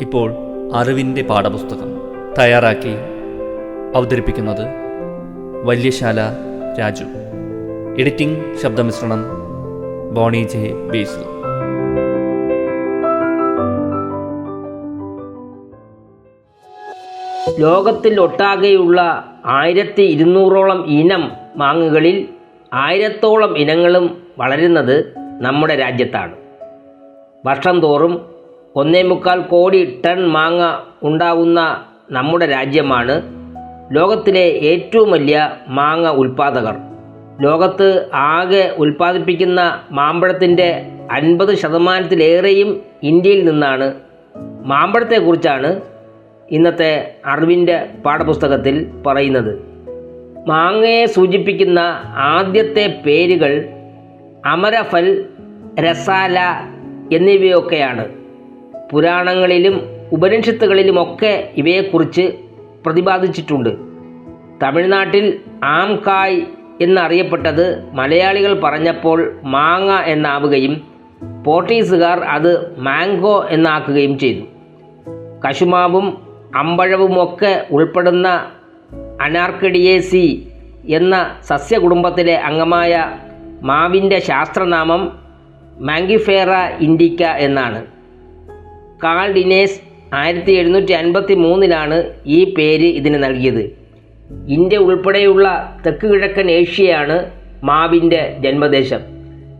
ഇപ്പോൾ അറിവിന്റെ പാഠപുസ്തകം തയ്യാറാക്കി അവതരിപ്പിക്കുന്നത് വല്യശാല രാജു. എഡിറ്റിംഗ് ശബ്ദമിശ്രണം ബോണി ജെ ബേസിൽ ലോകത്തിൽ ഒട്ടാകെയുള്ള ആയിരത്തി ഇരുന്നൂറോളം ഇനം മാങ്ങകളിൽ ആയിരത്തോളം ഇനങ്ങളും വളരുന്നത് നമ്മുടെ രാജ്യത്താണ്. വർഷം തോറും ഒന്നേ മുക്കാൽ കോടി ടൺ മാങ്ങ ഉണ്ടാവുന്ന നമ്മുടെ രാജ്യമാണ് ലോകത്തിലെ ഏറ്റവും വലിയ മാങ്ങ ഉൽപ്പാദകർ ലോകത്ത് ആകെ ഉൽപ്പാദിപ്പിക്കുന്ന മാമ്പഴത്തിന്റെ അൻപത് ശതമാനത്തിലേറെയും ഇന്ത്യയിൽ നിന്നാണ്. മാമ്പഴത്തെക്കുറിച്ചാണ് ഇന്നത്തെ അറിവിന്റെ പാഠപുസ്തകത്തിൽ പറയുന്നത്. മാങ്ങയെ സൂചിപ്പിക്കുന്ന ആദ്യത്തെ പേരുകൾ അമരഫൽ രസാല എന്നിവയൊക്കെയാണ്. പുരാണങ്ങളിലും ഉപനിഷത്തുകളിലുമൊക്കെ ഇവയെക്കുറിച്ച് പ്രതിപാദിച്ചിട്ടുണ്ട്. തമിഴ്നാട്ടിൽ ആംകായ് എന്നറിയപ്പെട്ടത് മലയാളികൾ പറഞ്ഞപ്പോൾ മാങ്ങ എന്നാവുകയും പോർട്ടീസുകാർ അത് മാംഗോ എന്നാക്കുകയും ചെയ്തു. കശുമാവും അമ്പഴവുമൊക്കെ ഉൾപ്പെടുന്ന അനാർക്കഡിയേസി എന്ന സസ്യകുടുംബത്തിലെ അംഗമായ മാവിന്റെ ശാസ്ത്രനാമം മാങ്കിഫേറ ഇൻഡിക്ക എന്നാണ്. കാൾ ഡിനേസ് ആയിരത്തി എഴുന്നൂറ്റി അൻപത്തി മൂന്നിലാണ് ഈ പേര് ഇതിന് നൽകിയത്. ഇന്ത്യ ഉൾപ്പെടെയുള്ള തെക്ക് കിഴക്കൻ ഏഷ്യയാണ് മാവിന്റെ ജന്മദേശം.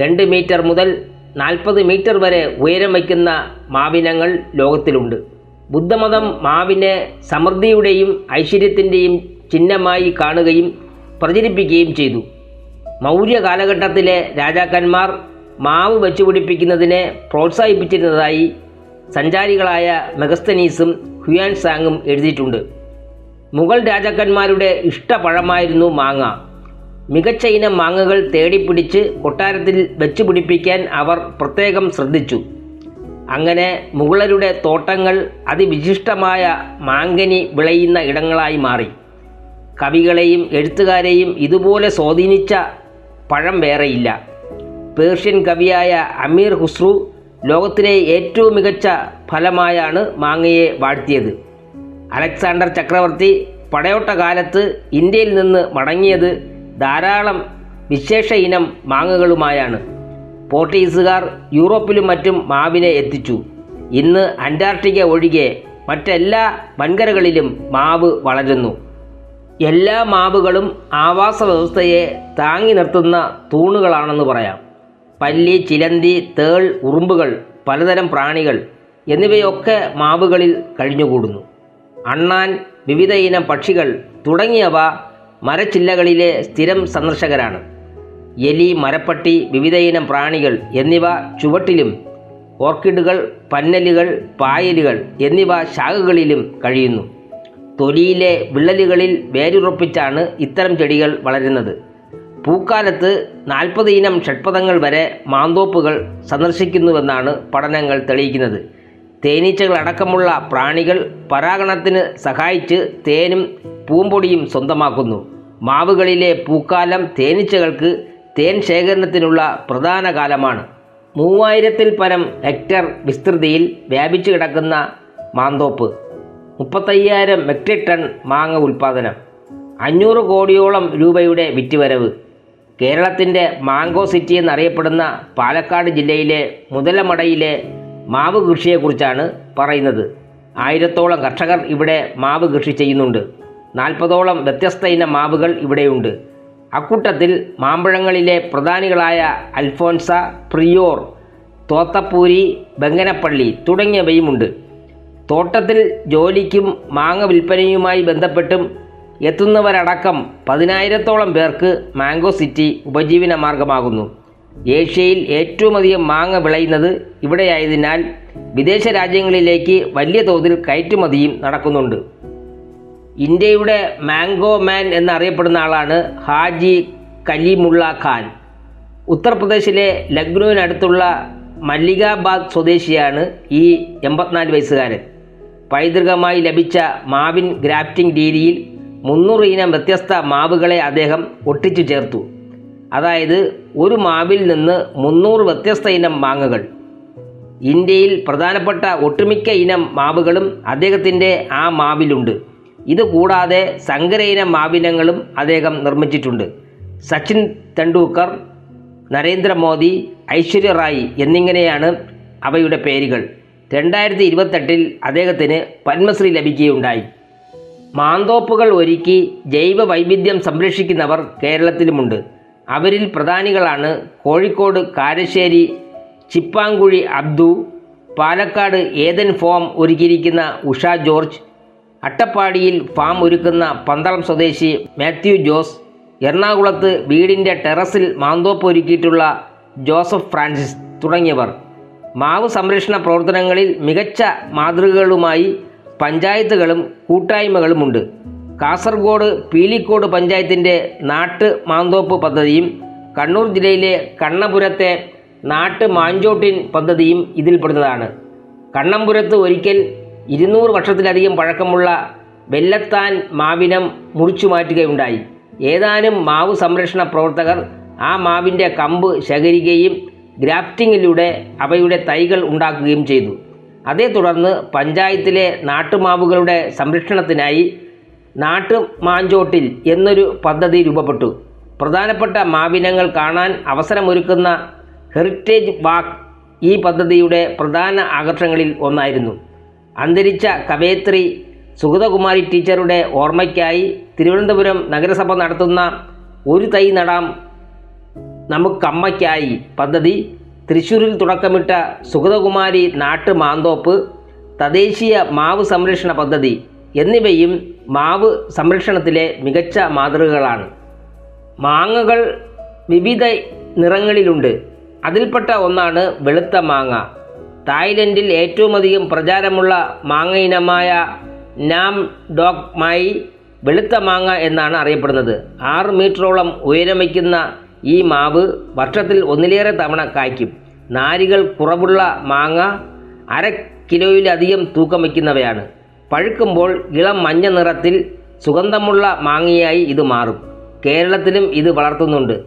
രണ്ട് മീറ്റർ മുതൽ നാൽപ്പത് മീറ്റർ വരെ ഉയരം വയ്ക്കുന്ന മാവിനങ്ങൾ ലോകത്തിലുണ്ട്. ബുദ്ധമതം മാവിനെ സമൃദ്ധിയുടെയും ഐശ്വര്യത്തിന്റെയും ചിഹ്നമായി കാണുകയും പ്രചരിപ്പിക്കുകയും ചെയ്തു. മൗര്യ കാലഘട്ടത്തിലെ രാജാക്കന്മാർ മാവ് വെച്ചുപിടിപ്പിക്കുന്നതിനെ പ്രോത്സാഹിപ്പിച്ചിരുന്നതായി സഞ്ചാരികളായ മെഗസ്തനീസും ഹുയാൻ സാങ്ങും എഴുതിയിട്ടുണ്ട്. മുഗൾ രാജാക്കന്മാരുടെ ഇഷ്ടപഴമായിരുന്നു മാങ്ങ. മികച്ച ഇനം മാങ്ങകൾ തേടിപ്പിടിച്ച് കൊട്ടാരത്തിൽ വെച്ച് പിടിപ്പിക്കാൻ അവർ പ്രത്യേകം ശ്രദ്ധിച്ചു. അങ്ങനെ മുഗളരുടെ തോട്ടങ്ങൾ അതിവിശിഷ്ടമായ മാങ്കനി വിളയുന്ന ഇടങ്ങളായി മാറി. കവികളെയും എഴുത്തുകാരെയും ഇതുപോലെ സ്വാധീനിച്ച പഴം വേറെയില്ല. പേർഷ്യൻ കവിയായ അമീർ ഹുസ്രു ലോകത്തിലെ ഏറ്റവും മികച്ച ഫലമായാണ് മാങ്ങയെ വാഴ്ത്തിയത്. അലക്സാണ്ടർ ചക്രവർത്തി പടയോട്ട കാലത്ത് ഇന്ത്യയിൽ നിന്ന് മടങ്ങിയത് ധാരാളം വിശേഷ ഇനം മാങ്ങകളുമായാണ്. പോർട്ടീസുകാർ യൂറോപ്പിലും മറ്റും മാവിനെ എത്തിച്ചു. ഇന്ന് അന്റാർട്ടിക്ക ഒഴികെ മറ്റെല്ലാ വൻകരകളിലും മാവ് വളരുന്നു. എല്ലാ മാവുകളും ആവാസ വ്യവസ്ഥയെ താങ്ങി നിർത്തുന്ന തൂണുകളാണെന്ന് പറയാം. പല്ലി ചിലന്തി തേൾ ഉറുമ്പുകൾ പലതരം പ്രാണികൾ എന്നിവയൊക്കെ മാവുകളിൽ കഴിഞ്ഞുകൂടുന്നു. അണ്ണാൻ വിവിധ ഇനം പക്ഷികൾ തുടങ്ങിയവ മരച്ചില്ലകളിലെ സ്ഥിരം സന്ദർശകരാണ്. എലി മരപ്പട്ടി വിവിധ ഇനം പ്രാണികൾ എന്നിവ ചുവട്ടിലും ഓർക്കിഡുകൾ പന്നലുകൾ പായലുകൾ എന്നിവ ശാഖകളിലും കഴിയുന്നു. തൊലിയിലെ വിള്ളലുകളിൽ വേരുറപ്പിച്ചാണ് ഇത്തരം ചെടികൾ വളരുന്നത്. പൂക്കാലത്ത് നാൽപ്പത് ഇനം ഷഡ്പഥങ്ങൾ വരെ മാന്തോപ്പുകൾ സന്ദർശിക്കുന്നുവെന്നാണ് പഠനങ്ങൾ തെളിയിക്കുന്നത്. തേനീച്ചകളടക്കമുള്ള പ്രാണികൾ പരാഗണത്തിന് സഹായിച്ച് തേനും പൂമ്പൊടിയും സ്വന്തമാക്കുന്നു. മാവുകളിലെ പൂക്കാലം തേനീച്ചകൾക്ക് തേൻ ശേഖരണത്തിനുള്ള പ്രധാന കാലമാണ്. മൂവായിരത്തിൽ പരം ഹെക്ടർ വിസ്തൃതിയിൽ വ്യാപിച്ചു കിടക്കുന്ന മാന്തോപ്പ്. മുപ്പത്തയ്യായിരം മെട്രിക് ടൺ മാങ്ങ ഉൽപ്പാദനം അഞ്ഞൂറ് കോടിയോളം രൂപയുടെ വിറ്റുവരവ്. കേരളത്തിന്റെ മാംഗോ സിറ്റി എന്നറിയപ്പെടുന്ന പാലക്കാട് ജില്ലയിലെ മുതലമടയിലെ മാവ് കൃഷിയെക്കുറിച്ചാണ് പറയുന്നത്. ആയിരത്തോളം കർഷകർ ഇവിടെ മാവ് കൃഷി ചെയ്യുന്നുണ്ട്. നാൽപ്പതോളം വ്യത്യസ്ത ഇനം മാവുകൾ ഇവിടെയുണ്ട്. അക്കൂട്ടത്തിൽ മാമ്പഴങ്ങളിലെ പ്രധാനികളായ അൽഫോൻസ പ്രിയോർ തോത്തപ്പൂരി ബങ്കനപ്പള്ളി തുടങ്ങിയവയുമുണ്ട്. തോട്ടത്തിൽ ജോലിക്കും മാങ്ങ വിൽപ്പനയുമായി ബന്ധപ്പെട്ടും എത്തുന്നവരടക്കം പതിനായിരത്തോളം പേർക്ക് മാംഗോ സിറ്റി ഉപജീവന മാർഗമാകുന്നു. ഏഷ്യയിൽ ഏറ്റവുമധികം മാങ്ങ വിളയുന്നത് ഇവിടെയായതിനാൽ വിദേശ രാജ്യങ്ങളിലേക്ക് വലിയ തോതിൽ കയറ്റുമതിയും നടക്കുന്നുണ്ട്. ഇന്ത്യയുടെ മാംഗോ മാൻ എന്നറിയപ്പെടുന്ന ആളാണ് ഹാജി കലീമുള്ള ഖാൻ. ഉത്തർപ്രദേശിലെ ലക്നൌവിനടുത്തുള്ള മല്ലികാബാദ് സ്വദേശിയാണ് ഈ എൺപത്തിനാല് വയസ്സുകാരൻ. പൈതൃകമായി ലഭിച്ച മാവിൻ ഗ്രാഫ്റ്റിംഗ് രീതിയിൽ മുന്നൂറ് ഇനം വ്യത്യസ്ത മാവുകളെ അദ്ദേഹം ഒട്ടിച്ചു ചേർത്തു. അതായത് ഒരു മാവിൽ നിന്ന് മുന്നൂറ് വ്യത്യസ്ത ഇനം മാങ്ങകൾ. ഇന്ത്യയിൽ പ്രധാനപ്പെട്ട ഒട്ടുമിക്ക ഇനം മാവുകളും അദ്ദേഹത്തിന്റെ ആ മാവിലുണ്ട്. ഇത് കൂടാതെ സങ്കര ഇനം മാവിനങ്ങളും അദ്ദേഹം നിർമ്മിച്ചിട്ടുണ്ട്. സച്ചിൻ തെണ്ടുൽക്കർ നരേന്ദ്രമോദി ഐശ്വര്യ റായ് എന്നിങ്ങനെയാണ് അവയുടെ പേരുകൾ. രണ്ടായിരത്തി ഇരുപത്തെട്ടിൽ അദ്ദേഹത്തിന് പത്മശ്രീ ലഭിക്കുകയുണ്ടായി. മാന്തോപ്പുകൾ ഒരുക്കി ജൈവ വൈവിധ്യം സംരക്ഷിക്കുന്നവർ കേരളത്തിലുമുണ്ട്. അവരിൽ പ്രധാനികളാണ് കോഴിക്കോട് കാരശ്ശേരി ചിപ്പാങ്കുഴി അബ്ദു പാലക്കാട് ഏതൻ ഫോം ഒരുക്കിയിരിക്കുന്ന ഉഷ ജോർജ് അട്ടപ്പാടിയിൽ ഫാം ഒരുക്കുന്ന പന്തളം സ്വദേശി മാത്യു ജോസ് എറണാകുളത്ത് വീടിന്റെ ടെറസിൽ മാന്തോപ്പ് ഒരുക്കിയിട്ടുള്ള ജോസഫ് ഫ്രാൻസിസ് തുടങ്ങിയവർ. മാവ് സംരക്ഷണ പ്രവർത്തനങ്ങളിൽ മികച്ച മാതൃകകളുമായി പഞ്ചായത്തുകളും കൂട്ടായ്മകളുമുണ്ട്. കാസർഗോഡ് പീലിക്കോട് പഞ്ചായത്തിന്റെ നാട്ട് മാന്തോപ്പ് പദ്ധതിയും കണ്ണൂർ ജില്ലയിലെ കണ്ണപുരത്തെ നാട്ട് മാഞ്ചോട്ടിൻ പദ്ധതിയും ഇതിൽപ്പെടുന്നതാണ് കണ്ണമ്പുരത്ത് ഒരിക്കൽ ഇരുന്നൂറ് വർഷത്തിലധികം പഴക്കമുള്ള വെല്ലത്താൻ മാവിനം മുറിച്ചു മാറ്റുകയുണ്ടായി. ഏതാനും മാവ് സംരക്ഷണ പ്രവർത്തകർ ആ മാവിന്റെ കമ്പ് ശേഖരിക്കുകയും ഗ്രാഫ്റ്റിങ്ങിലൂടെ അവയുടെ തൈകൾ ഉണ്ടാക്കുകയും ചെയ്തു. അതേ തുടർന്ന് പഞ്ചായത്തിലെ നാട്ടുമാവുകളുടെ സംരക്ഷണത്തിനായി നാട്ടു മാഞ്ചോട്ടിൽ എന്നൊരു പദ്ധതി രൂപപ്പെട്ടു. പ്രധാനപ്പെട്ട മാവിനങ്ങൾ കാണാൻ അവസരമൊരുക്കുന്ന ഹെറിറ്റേജ് വാക്ക് ഈ പദ്ധതിയുടെ പ്രധാന ആകർഷണങ്ങളിൽ ഒന്നായിരുന്നു. അന്തരിച്ച കവയത്രി സുഗതകുമാരി ടീച്ചറുടെ ഓർമ്മയ്ക്കായി തിരുവനന്തപുരം നഗരസഭ നടത്തുന്ന ഒരു തൈ നടാം നമുക്കമ്മയ്ക്കായി പദ്ധതി തൃശ്ശൂരിൽ തുടക്കമിട്ട സുഗതകുമാരി നാട്ടുമാന്തോപ്പ് തദ്ദേശീയ മാവ് സംരക്ഷണ പദ്ധതി എന്നിവയും മാവ് സംരക്ഷണത്തിലെ മികച്ച മാതൃകകളാണ്. മാങ്ങകൾ വിവിധ നിറങ്ങളിലുണ്ട്. അതിൽപ്പെട്ട ഒന്നാണ് വെളുത്ത മാങ്ങ. തായ്ലൻഡിൽ ഏറ്റവുമധികം പ്രചാരമുള്ള മാങ്ങ ഇനമായ നാം ഡോഗ് മായി വെളുത്ത മാങ്ങ എന്നാണ് അറിയപ്പെടുന്നത്. ആറ് മീറ്ററോളം ഉയരം വയ്ക്കുന്ന ഈ മാവ് വർഷത്തിൽ ഒന്നിലേറെ തവണ കായ്ക്കും. നാരികൾ കുറവുള്ള മാങ്ങ അര കിലോയിലധികം തൂക്കം വയ്ക്കുന്നവയാണ്. പഴുക്കുമ്പോൾ ഇളം മഞ്ഞ നിറത്തിൽ സുഗന്ധമുള്ള മാങ്ങയായി ഇത് മാറും. കേരളത്തിലും ഇത് വളർത്തുന്നുണ്ട്.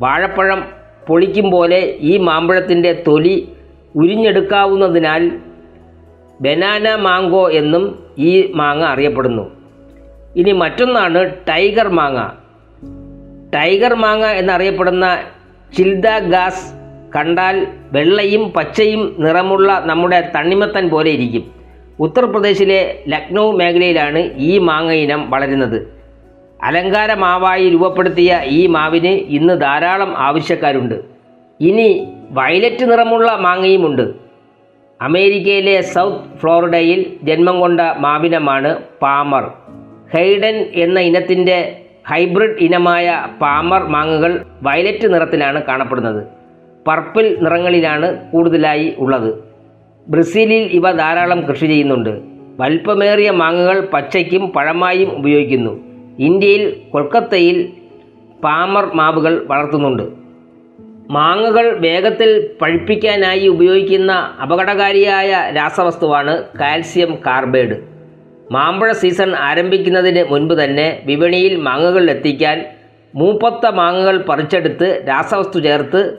വാഴപ്പഴം പൊളിക്കും പോലെ ഈ മാമ്പഴത്തിന്റെ തൊലി ഉരിഞ്ഞെടുക്കാവുന്നതിനാൽ ബനാന മാങ്കോ എന്നും ഈ മാങ്ങ അറിയപ്പെടുന്നു. ഇനി മറ്റൊന്നാണ് ടൈഗർ മാങ്ങ. ടൈഗർ മാങ്ങ എന്നറിയപ്പെടുന്ന ചിൽദ ഗാസ് കണ്ടാൽ വെള്ളയും പച്ചയും നിറമുള്ള നമ്മുടെ തണ്ണിമത്തൻ പോലെ ഇരിക്കും. ഉത്തർപ്രദേശിലെ ലക്നൗ മേഖലയിലാണ് ഈ മാങ്ങ ഇനം വളരുന്നത്. അലങ്കാര മാവായി രൂപപ്പെടുത്തിയ ഈ മാവിന് ഇന്ന് ധാരാളം ആവശ്യക്കാരുണ്ട്. ഇനി വയലറ്റ് നിറമുള്ള മാങ്ങയുമുണ്ട് അമേരിക്കയിലെ സൗത്ത് ഫ്ലോറിഡയിൽ ജന്മം കൊണ്ട മാവിനമാണ് പാമർ. ഹെയ്ഡൻ എന്ന ഇനത്തിന്റെ ഹൈബ്രിഡ് ഇനമായ പാമർ മാങ്ങകൾ വയലറ്റ് നിറത്തിലാണ് കാണപ്പെടുന്നത്. പർപ്പിൾ നിറങ്ങളിലാണ് കൂടുതലായി ഉള്ളത്. ബ്രസീലിൽ ഇവ ധാരാളം കൃഷി ചെയ്യുന്നുണ്ട്. വലിപ്പമേറിയ മാങ്ങകൾ പച്ചയ്ക്കും പഴമായും ഉപയോഗിക്കുന്നു. ഇന്ത്യയിൽ കൊൽക്കത്തയിൽ പാമർ മാവുകൾ വളർത്തുന്നുണ്ട്. മാങ്ങകൾ വേഗത്തിൽ പഴുപ്പിക്കാനായി ഉപയോഗിക്കുന്ന അപകടകാരിയായ രാസവസ്തുവാണ് കാൽസ്യം കാർബൈഡ്. മാമ്പഴ സീസൺ ആരംഭിക്കുന്നതിന് മുൻപ് തന്നെ വിപണിയിൽ മാങ്ങകൾ എത്തിക്കാൻ മൂപ്പത്ത മാങ്ങകൾ പറിച്ചെടുത്ത് രാസവസ്തു ചേർത്ത്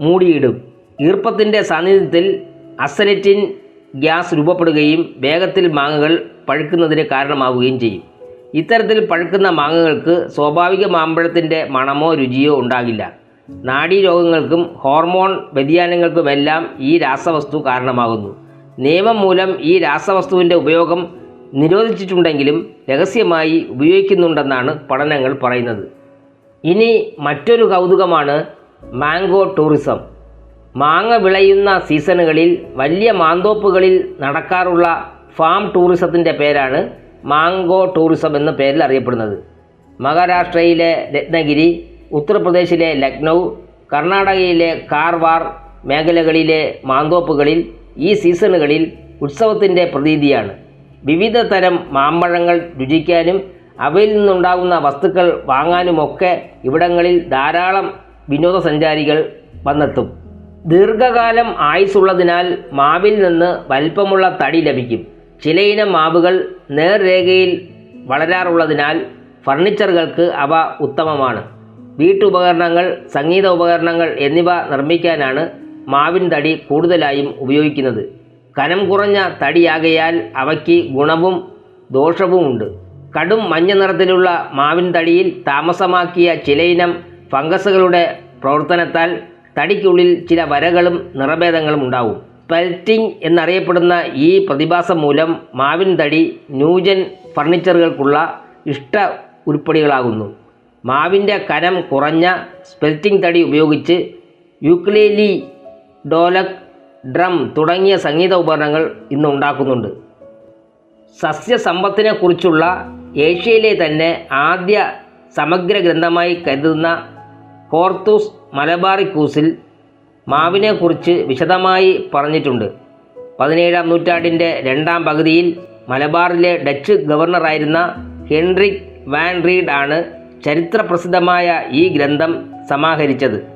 മൂടിയിടും. ഈർപ്പത്തിന്റെ സാന്നിധ്യത്തിൽ അസനറ്റിൻ ഗ്യാസ് രൂപപ്പെടുകയും വേഗത്തിൽ മാങ്ങകൾ പഴുക്കുന്നതിന് കാരണമാവുകയും ചെയ്യും. ഇത്തരത്തിൽ പഴുക്കുന്ന മാങ്ങകൾക്ക് സ്വാഭാവിക മാമ്പഴത്തിന്റെ മണമോ രുചിയോ ഉണ്ടാകില്ല. നാഡീരോഗങ്ങൾക്കും ഹോർമോൺ വ്യതിയാനങ്ങൾക്കുമെല്ലാം ഈ രാസവസ്തു കാരണമാകുന്നു. നിയമം മൂലം ഈ രാസവസ്തുവിന്റെ ഉപയോഗം നിരോധിച്ചിട്ടുണ്ടെങ്കിലും രഹസ്യമായി ഉപയോഗിക്കുന്നുണ്ടെന്നാണ് പഠനങ്ങൾ പറയുന്നത്. ഇനി മറ്റൊരു കൗതുകമാണ് മാംഗോ ടൂറിസം. മാങ്ങ വിളയുന്ന സീസണുകളിൽ വലിയ മാന്തോപ്പുകളിൽ നടക്കാറുള്ള ഫാം ടൂറിസത്തിന്റെ പേരാണ് മാംഗോ ടൂറിസം എന്ന പേരിൽ അറിയപ്പെടുന്നത്. മഹാരാഷ്ട്രയിലെ രത്നഗിരി ഉത്തർപ്രദേശിലെ ലക്നൗ കർണാടകയിലെ കാർവാർ മേഖലകളിലെ മാന്തോപ്പുകളിൽ ഈ സീസണുകളിൽ ഉത്സവത്തിന്റെ പ്രതീതിയാണ്. വിവിധ തരം മാമ്പഴങ്ങൾ രുചിക്കാനും അവയിൽ നിന്നുണ്ടാകുന്ന വസ്തുക്കൾ വാങ്ങാനുമൊക്കെ ഇവിടങ്ങളിൽ ധാരാളം വിനോദസഞ്ചാരികൾ വന്നെത്തും. ദീർഘകാലം ആയുസുള്ളതിനാൽ മാവിൽ നിന്ന് വലിപ്പമുള്ള തടി ലഭിക്കും. ചിലയിനം മാവുകൾ നേർരേഖയിൽ വളരാറുള്ളതിനാൽ ഫർണിച്ചറുകൾക്ക് അവ ഉത്തമമാണ്. വീട്ടുപകരണങ്ങൾ സംഗീത ഉപകരണങ്ങൾ എന്നിവ നിർമ്മിക്കാനാണ് മാവിൻ തടി കൂടുതലായും ഉപയോഗിക്കുന്നത്. കനം കുറഞ്ഞ തടിയാകയാൽ അവയ്ക്ക് ഗുണവും ദോഷവുമുണ്ട് കടും മഞ്ഞ നിറത്തിലുള്ള മാവിൻ തടിയിൽ താമസമാക്കിയ ചിലയിനം ഫംഗസുകളുടെ പ്രവർത്തനത്താൽ തടിക്കുള്ളിൽ ചില വരകളും നിറഭേദങ്ങളും ഉണ്ടാവും. സ്പെൽറ്റിംഗ് എന്നറിയപ്പെടുന്ന ഈ പ്രതിഭാസം മൂലം മാവിൻ തടി ന്യൂജൻ ഫർണിച്ചറുകൾക്കുള്ള ഇഷ്ട ഉരുപ്പടികളാകുന്നു. മാവിന്റെ കനം കുറഞ്ഞ സ്പെൽറ്റിംഗ് തടി ഉപയോഗിച്ച് യുക്ലേലി ഡോലക് ഡ്രം തുടങ്ങിയ സംഗീത ഉപകരണങ്ങൾ ഇന്ന് ഉണ്ടാക്കുന്നുണ്ട്. സസ്യസമ്പത്തിനെക്കുറിച്ചുള്ള ഏഷ്യയിലെ തന്നെ ആദ്യ സമഗ്ര ഗ്രന്ഥമായി കരുതുന്ന കോർത്തൂസ് മലബാറിക്കൂസിൽ മാവിനെക്കുറിച്ച് വിശദമായി പറഞ്ഞിട്ടുണ്ട്. പതിനേഴാം നൂറ്റാണ്ടിന്റെ രണ്ടാം പകുതിയിൽ മലബാറിലെ ഡച്ച് ഗവർണറായിരുന്ന ഹെൻറിക് വാൻ റീഡ് ആണ് ചരിത്രപ്രസിദ്ധമായ ഈ ഗ്രന്ഥം സമാഹരിച്ചത്.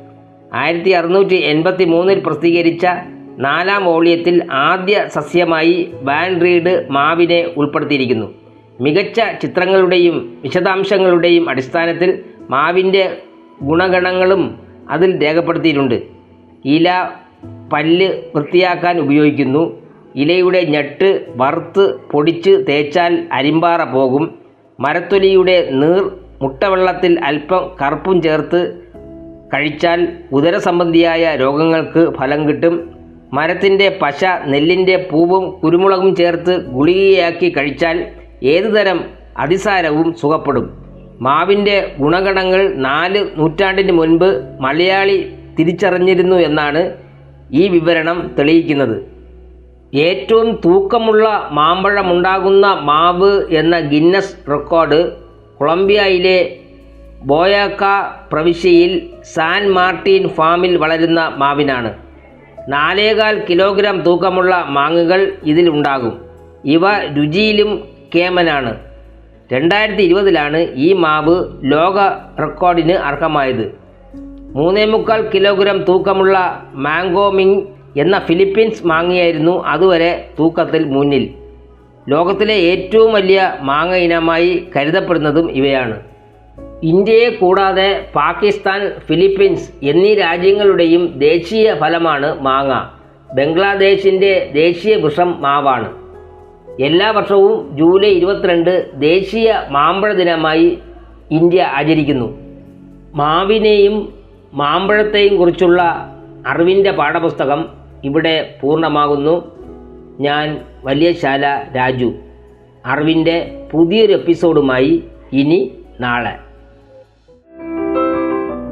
ആയിരത്തി അറുന്നൂറ്റി എൺപത്തി മൂന്നിൽ പ്രസിദ്ധീകരിച്ച നാലാം വോളിയത്തിൽ ആദ്യ സസ്യമായി റീഡ് മാവിനെ ഉൾപ്പെടുത്തിയിരിക്കുന്നു. മികച്ച ചിത്രങ്ങളുടെയും വിശദാംശങ്ങളുടെയും അടിസ്ഥാനത്തിൽ മാവിന്റെ ഗുണഗണങ്ങളും അതിൽ രേഖപ്പെടുത്തിയിട്ടുണ്ട്. ഇല പല്ല് വൃത്തിയാക്കാൻ ഉപയോഗിക്കുന്നു. ഇലയുടെ ഞെട്ട് വറുത്ത് പൊടിച്ച് തേച്ചാൽ അരിമ്പാറ പോകും. മരത്തൊലിയുടെ നീർ മുട്ടവെള്ളത്തിൽ അല്പം കറുപ്പും ചേർത്ത് കഴിച്ചാൽ ഉദരസംബന്ധിയായ രോഗങ്ങൾക്ക് ഫലം കിട്ടും. മരത്തിന്റെ പശ നെല്ലിന്റെ പൂവും കുരുമുളകും ചേർത്ത് ഗുളികയാക്കി കഴിച്ചാൽ ഏതുതരം അതിസാരവും സുഖപ്പെടും? മാവിന്റെ ഗുണഗണങ്ങൾ നാല് നൂറ്റാണ്ടിന് മുൻപ് മലയാളി തിരിച്ചറിഞ്ഞിരുന്നു എന്നാണ് ഈ വിവരണം തെളിയിക്കുന്നത്. ഏറ്റവും തൂക്കമുള്ള മാമ്പഴമുണ്ടാകുന്ന മാവ് എന്ന ഗിന്നസ് റെക്കോർഡ് കൊളംബിയയിലെ ബോയാക്ക പ്രവിശ്യയിൽ സാൻ മാർട്ടിൻ ഫാമിൽ വളരുന്ന മാവിനാണ്. നാലേകാൽ കിലോഗ്രാം തൂക്കമുള്ള മാങ്ങകൾ ഇതിലുണ്ടാകും. ഇവ രുചിയിലും കേമനാണ്. രണ്ടായിരത്തി ഇരുപതിലാണ് ഈ മാവ് ലോക റെക്കോർഡിന് അർഹമായത്. മൂന്നേ മുക്കാൽ കിലോഗ്രാം തൂക്കമുള്ള മാംഗോമിങ് എന്ന ഫിലിപ്പീൻസ് മാങ്ങയായിരുന്നു അതുവരെ തൂക്കത്തിൽ മുന്നിൽ. ലോകത്തിലെ ഏറ്റവും വലിയ മാങ്ങ ഇനമായി കരുതപ്പെടുന്നതും ഇവയാണ്. ഇന്ത്യയെ കൂടാതെ പാകിസ്ഥാൻ ഫിലിപ്പീൻസ് എന്നീ രാജ്യങ്ങളുടെയും ദേശീയ ഫലമാണ് മാങ്ങ. ബംഗ്ലാദേശിന്റെ ദേശീയ വൃക്ഷം മാവാണ്. എല്ലാ വർഷവും ജൂലൈ ഇരുപത്തിരണ്ട് ദേശീയ മാമ്പഴ ദിനമായി ഇന്ത്യ ആചരിക്കുന്നു. മാവിനെയും മാമ്പഴത്തെയും കുറിച്ചുള്ള അറിവിന്റെ പാഠപുസ്തകം ഇവിടെ പൂർണമാകുന്നു. ഞാൻ വലിയശാല രാജു. അറിവിന്റെ പുതിയൊരു എപ്പിസോഡുമായി ഇനി നാളെ.